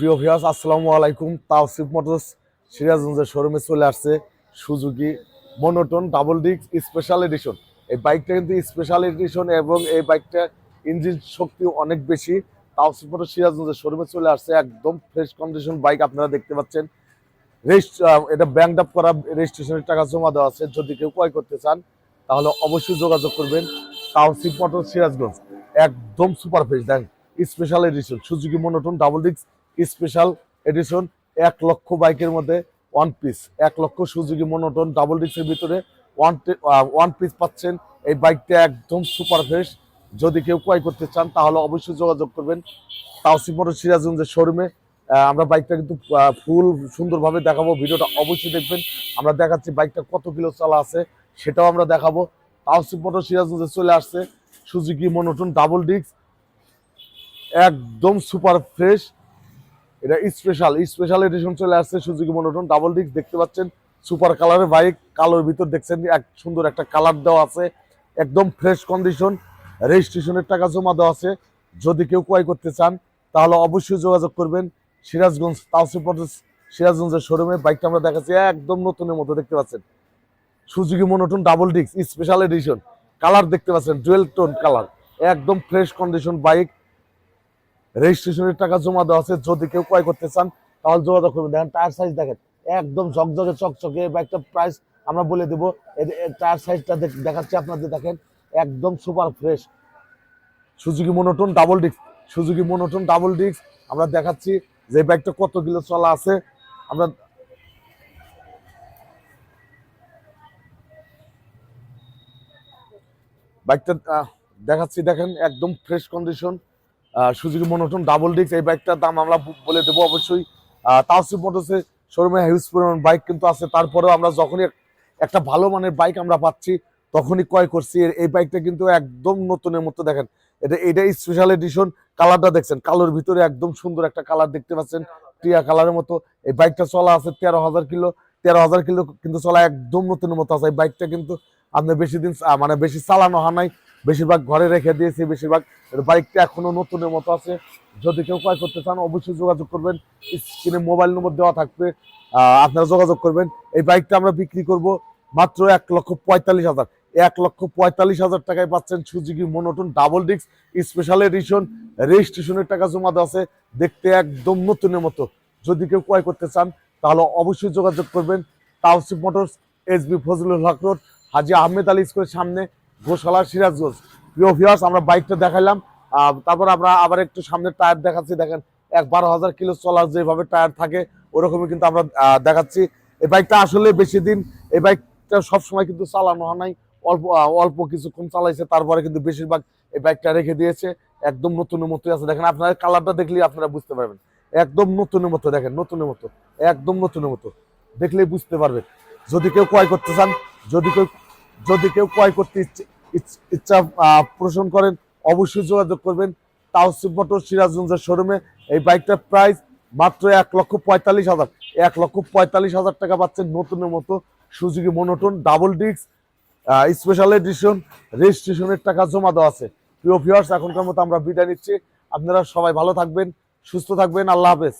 প্রিয় ভিউয়ার্স, আসসালামু আলাইকুম। তাওসিফ মোটরস সিরাজগঞ্জের শোরুমে চলে আসছে Suzuki monotone double disc special edition এই বাইকটা কিন্তু স্পেশাল এডিশন এবং এই বাইকটা ইঞ্জিন শক্তি অনেক বেশি। তাওসিফ মোটরস সিরাজগঞ্জের শোরুমে চলে আসছে একদম ফ্রেশ কন্ডিশন বাইক, আপনারা দেখতে পাচ্ছেন। রেজিস্ট এটা ব্যাংক আপ করা রেজিস্ট্রেশনের টাকা জমা দেওয়া আছে। যদি কেউ ক্রয় করতে চান, তাহলে অবশ্যই যোগাযোগ করবেন তাওসিফ মোটর সিরাজগঞ্জ। একদম সুপার ফ্রেশ দেখেন special edition Suzuki monotone double disc special edition এক লক্ষ বাইকের মধ্যে ওয়ান পিস এক লক্ষ সুজুকি মনোটন ডাবল ডিস্কের ভিতরে ওয়ান ওয়ান পিস পাচ্ছেন। এই বাইকটা একদম সুপার ফ্রেশ যদি কেউ ক্রয় করতে চান, তাহলে অবশ্যই যোগাযোগ করবেন। তাওসিফ মোটর সিরাজগঞ্জের শোরুমে আমরা বাইকটা কিন্তু ফুল সুন্দরভাবে দেখাবো। ভিডিওটা অবশ্যই দেখবেন। আমরা দেখাচ্ছি বাইকটা কত কিলো চালা আছে, সেটাও আমরা দেখাবো। তাওসিফ মোটর সিরাজগঞ্জে চলে আসছে সুজুকি মনোটন ডাবল ডিস্ক একদম সুপার ফ্রেশ এটা স্পেশাল স্পেশাল এডিশন চলে আসছে সুজুকি মনোটন ডাবল ডিস্ক দেখতে পাচ্ছেন সুপার কালারের বাইক কালোর ভিতর দেখছেন, এক সুন্দর একটা কালার দেওয়া আছে, একদম ফ্রেশ কন্ডিশন রেজিস্ট্রেশনের টাকা জমা দেওয়া আছে, যদি কেউ ক্রয় করতে চান, তাহলে অবশ্যই যোগাযোগ করবেন, সিরাজগঞ্জ তাওসিফ মোটরস সিরাজগঞ্জের শোরুমে বাইকটা আমরা দেখাচ্ছি, একদম নতুনের মতো দেখতে পাচ্ছেন, Suzuki monotone double disc special edition colour দেখতে পাচ্ছেন ডুয়েল টোন কালার একদম ফ্রেশ কন্ডিশন বাইক রেজিস্ট্রেশনের টাকা জমা দেওয়া আছে, যদি কেউ ক্রয় করতে চান, তাহলে যোগাযোগ করবেন। দেখেন, টায়ার সাইজ দেখেন, একদম ঝকঝকে, চকচকে বাইকটা প্রাইস আমরা বলে দেবো। টায়ার সাইজটা দেখাচ্ছি আপনাদের, দেখেন, একদম super fresh Suzuki monotone double disc Suzuki monotone double disc আমরা দেখাচ্ছি যে বাইকটা কত কিলো চলা আছে। আমরা বাইকটা দেখাচ্ছি, দেখেন, একদম fresh condition Suzuki monotone double disc এই বাইকটার দাম আমরা বলে দেবো অবশ্যই। তাওসিফ মোটরসের শোরুমে হিউজ পরিমাণ বাইক কিন্তু আছে। তারপরেও আমরা যখনই একটা ভালো মানের বাইক আমরা পাচ্ছি, তখনই ক্রয় করছি। এই বাইকটা কিন্তু একদম নতুনের মতো দেখেন। এটা এটা স্পেশাল এডিশন কালারটা দেখছেন। কালোর ভিতরে একদম সুন্দর একটা কালার দেখতে পাচ্ছেন। টিয়া কালারের মতো। এই বাইকটা চলা আছে তেরো হাজার কিলো। তেরো হাজার কিলো কিন্তু চলা একদম নতুনের মতো আছে। এই বাইকটা কিন্তু আপনার বেশি দিন মানে বেশি চালানো হয় নাই। বেশিরভাগ ঘরে রেখে দিয়েছি, বেশিরভাগ বাইকটা এখনও নতুনের মতো আছে। যদি কেউ ক্রয় করতে চান, অবশ্যই যোগাযোগ করবেন। স্ক্রিনে মোবাইল নম্বর দেওয়া থাকবে আপনারা যোগাযোগ করবেন। এই বাইকটা আমরা বিক্রি করব মাত্র এক লক্ষ পঁয়তাল্লিশ হাজার। এক লক্ষ পঁয়তাল্লিশ হাজার টাকায় পাচ্ছেন Suzuki monotone double disc special edition রেজিস্ট্রেশনের টাকা জমা দেওয়া আছে। দেখতে একদম নতুনের মতো। যদি কেউ ক্রয় করতে চান, তাহলে অবশ্যই যোগাযোগ করবেন। Taosif motors, S B Fazlul Haque road, Haji Ahmed Ali স্কুলের সামনে। গোশালা সিরাজগঞ্জ প্রিয় ভিউয়ার্স আমরা বাইকটা দেখালাম তারপর আমরা আবার একটু সামনের টায়ার দেখাচ্ছি। দেখেন, এক বারো হাজার কিলো চলার যেভাবে টায়ার থাকে, ওরকমই কিন্তু আমরা দেখাচ্ছি। এই বাইকটা আসলে বেশি দিন, এই বাইকটা সবসময় কিন্তু চালানো হয় নাই। অল্প অল্প কিছুক্ষণ চালাইছে, তারপরে কিন্তু বেশিরভাগ এই বাইকটা রেখে দিয়েছে। একদম নতুন মতোই আছে। দেখেন, আপনারা কালারটা দেখলেই আপনারা বুঝতে পারবেন। একদম নতুনের মতো, দেখেন, নতুনের মতো, একদম নতুনের মতো। দেখলেই বুঝতে পারবেন। যদি কেউ ক্রয় করতে চান, যদি কেউ যদি কেউ ক্রয় করতে ইচ্ছে পোষণ করেন, অবশ্যই যোগাযোগ করবেন। তাওসিফ মোটর সিরাজগঞ্জের শোরুমে। এই বাইকটার প্রাইস মাত্র এক লক্ষ পঁয়তাল্লিশ হাজার। এক লক্ষ পঁয়তাল্লিশ হাজার টাকা পাচ্ছেন নতুনের মতো Suzuki monotone, double disc special edition রেজিস্ট্রেশনের টাকা জমা দেওয়া আছে। প্রিয় ভিউয়ার্স এখনকার মতো আমরা বিদায় নিচ্ছি। আপনারা সবাই ভালো থাকবেন, সুস্থ থাকবেন। আল্লাহ হাফেজ।